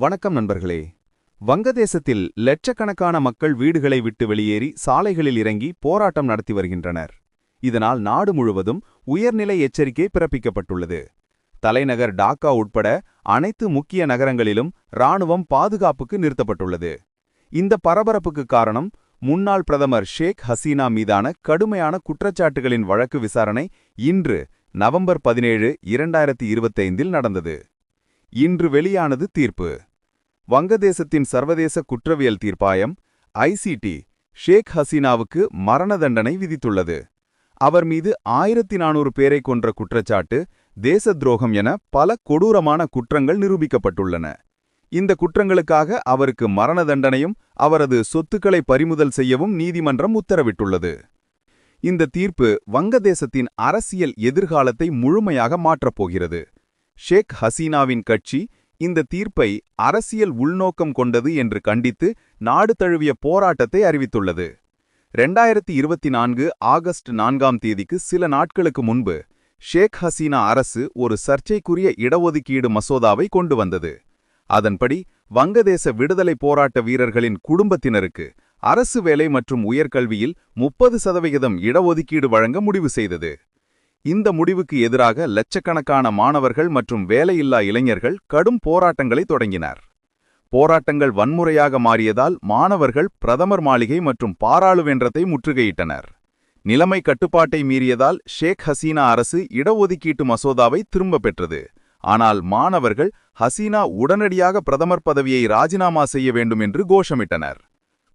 வணக்கம் நண்பர்களே. வங்கதேசத்தில் லட்சக்கணக்கான மக்கள் வீடுகளை விட்டு வெளியேறி சாலைகளில் இறங்கி போராட்டம் நடத்தி வருகின்றனர். இதனால் நாடு முழுவதும் உயர்நிலை எச்சரிக்கை பிறப்பிக்கப்பட்டுள்ளது. தலைநகர் டாக்கா உட்பட அனைத்து முக்கிய நகரங்களிலும் இராணுவம் பாதுகாப்புக்கு நிறுத்தப்பட்டுள்ளது. இந்த பரபரப்புக்கு காரணம் முன்னாள் பிரதமர் ஷேக் ஹசீனா மீதான கடுமையான குற்றச்சாட்டுகளின் வழக்கு விசாரணை இன்று நவம்பர் பதினேழு இரண்டாயிரத்தி இருபத்தைந்தில் நடந்தது. இன்று வெளியானது தீர்ப்பு. வங்கதேசத்தின் சர்வதேச குற்றவியல் தீர்ப்பாயம் ஐசிடி ஷேக் ஹசீனாவுக்கு மரண தண்டனை விதித்துள்ளது. அவர் மீது ஆயிரத்தி நானூறு பேரை கொன்ற குற்றச்சாட்டு தேச துரோகம் என பல கொடூரமான குற்றங்கள் நிரூபிக்கப்பட்டுள்ளன. இந்த குற்றங்களுக்காக அவருக்கு மரண தண்டனையும் அவரது சொத்துக்களை பறிமுதல் செய்யவும் நீதிமன்றம் உத்தரவிட்டுள்ளது. இந்த தீர்ப்பு வங்கதேசத்தின் அரசியல் எதிர்காலத்தை முழுமையாக மாற்றப்போகிறது ஷேக் ஹசீனாவின் கட்சி இந்த தீர்ப்பை அரசியல் உள்நோக்கம் கொண்டது என்று கண்டித்து நாடு தழுவிய போராட்டத்தை அறிவித்துள்ளது. ரெண்டாயிரத்தி இருபத்தி நான்கு ஆகஸ்ட் நான்காம் தேதிக்கு சில நாட்களுக்கு முன்பு ஷேக் ஹசீனா அரசு ஒரு சர்ச்சைக்குரிய இடஒதுக்கீடு மசோதாவை கொண்டு வந்தது. அதன்படி வங்கதேச விடுதலை போராட்ட வீரர்களின் குடும்பத்தினருக்கு அரசு வேலை மற்றும் உயர்கல்வியில் முப்பது சதவிகிதம் இடஒதுக்கீடு வழங்க முடிவு செய்தது. இந்த முடிவுக்கு எதிராக லட்சக்கணக்கான மாணவர்கள் மற்றும் வேலையில்லா இளைஞர்கள் கடும் போராட்டங்களை தொடங்கினர். போராட்டங்கள் வன்முறையாக மாறியதால் மாணவர்கள் பிரதமர் மாளிகை மற்றும் பாராளுமன்றத்தை முற்றுகையிட்டனர். நிலைமை கட்டுப்பாட்டை மீறியதால் ஷேக் ஹசீனா அரசு இடஒதுக்கீட்டு மசோதாவை திரும்ப பெற்றது. ஆனால் மாணவர்கள் ஹசீனா உடனடியாக பிரதமர் பதவியை ராஜினாமா செய்ய வேண்டும் என்று கோஷமிட்டனர்.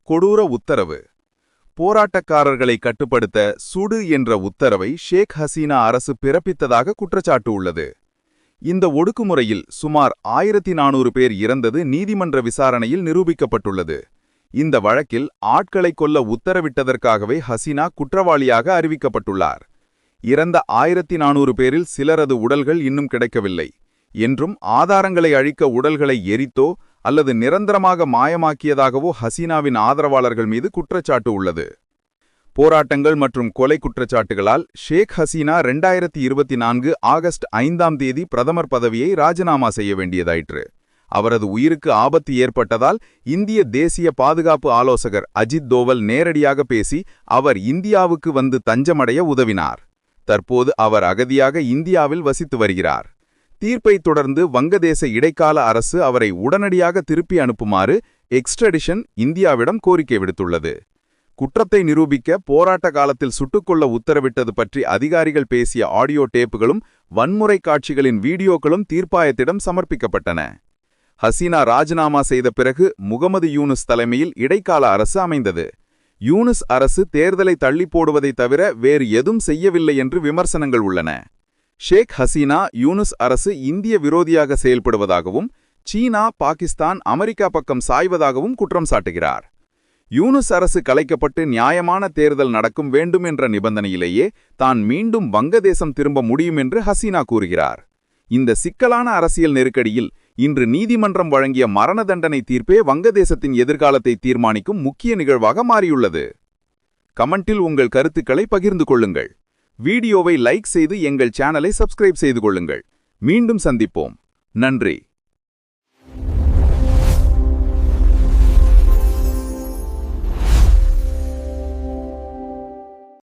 கொடூர உத்தரவு. போராட்டக்காரர்களை கட்டுப்படுத்த சுடு என்ற உத்தரவை ஷேக் ஹசீனா அரசு பிறப்பித்ததாக குற்றச்சாட்டு உள்ளது. இந்த ஒடுக்குமுறையில் சுமார் ஆயிரத்தி நானூறு பேர் இறந்தது நீதிமன்ற விசாரணையில் நிரூபிக்கப்பட்டுள்ளது. இந்த வழக்கில் ஆட்களை கொல்ல உத்தரவிட்டதற்காகவே ஹசீனா குற்றவாளியாக அறிவிக்கப்பட்டுள்ளார். இறந்த ஆயிரத்தி நானூறு பேரில் சிலரது உடல்கள் இன்னும் கிடைக்கவில்லை. என்றும் ஆதாரங்களை அழிக்க உடல்களை எரித்தோ அல்லது நிரந்தரமாக மாயமாக்கியதாகவோ ஹசீனாவின் ஆதரவாளர்கள் மீது குற்றச்சாட்டு உள்ளது. போராட்டங்கள் மற்றும் கொலை குற்றச்சாட்டுகளால் ஷேக் ஹசீனா ரெண்டாயிரத்தி இருபத்தி நான்கு ஆகஸ்ட் ஐந்தாம் தேதி பிரதமர் பதவியை ராஜினாமா செய்ய வேண்டியதாயிற்று. அவரது உயிருக்கு ஆபத்து ஏற்பட்டதால் இந்திய தேசிய பாதுகாப்பு ஆலோசகர் அஜித் தோவல் நேரடியாக பேசி அவர் இந்தியாவுக்கு வந்து தஞ்சமடைய உதவினார். தற்போது அவர் அகதியாக இந்தியாவில் வசித்து வருகிறார். தீர்ப்பை தொடர்ந்து வங்கதேச இடைக்கால அரசு அவரை உடனடியாக திருப்பி அனுப்புமாறு எக்ஸ்ட்ரடிஷன் இந்தியாவிடம் கோரிக்கை விடுத்துள்ளது. குற்றத்தை நிரூபிக்க போராட்ட காலத்தில் சுட்டுக்கொள்ள உத்தரவிட்டது பற்றி அதிகாரிகள் பேசிய ஆடியோ டேப்புகளும் வன்முறை காட்சிகளின் வீடியோக்களும் தீர்ப்பாயத்திடம் சமர்ப்பிக்கப்பட்டன. ஹசீனா ராஜினாமா செய்த பிறகு முகமது யூனுஸ் தலைமையில் இடைக்கால அரசு அமைந்தது. யூனுஸ் அரசு தேர்தலை தள்ளி போடுவதை தவிர வேறு எதுவும் செய்யவில்லை என்று விமர்சனங்கள் உள்ளன. ஷேக் ஹசீனா யூனுஸ் அரசு இந்திய விரோதியாக செயல்படுவதாகவும் சீனா பாகிஸ்தான் அமெரிக்கா பக்கம் சாய்வதாகவும் குற்றம் சாட்டுகிறார். யூனுஸ் அரசு கலைக்கப்பட்டு நியாயமான தேர்தல் நடக்கும் வேண்டும் என்ற நிபந்தனையிலேயே தான் மீண்டும் வங்கதேசம் திரும்ப முடியும் என்று ஹசீனா கூறுகிறார். இந்த சிக்கலான அரசியல் நெருக்கடியில் இன்று நீதிமன்றம் வழங்கிய மரண தண்டனை தீர்ப்பே வங்கதேசத்தின் எதிர்காலத்தை தீர்மானிக்கும் முக்கிய நிகழ்வாக மாறியுள்ளது. கமெண்டில் உங்கள் கருத்துக்களை பகிர்ந்து கொள்ளுங்கள். வீடியோவை லைக் செய்து எங்கள் சேனலை சப்ஸ்கிரைப் செய்து கொள்ளுங்கள். மீண்டும் சந்திப்போம். நன்றி.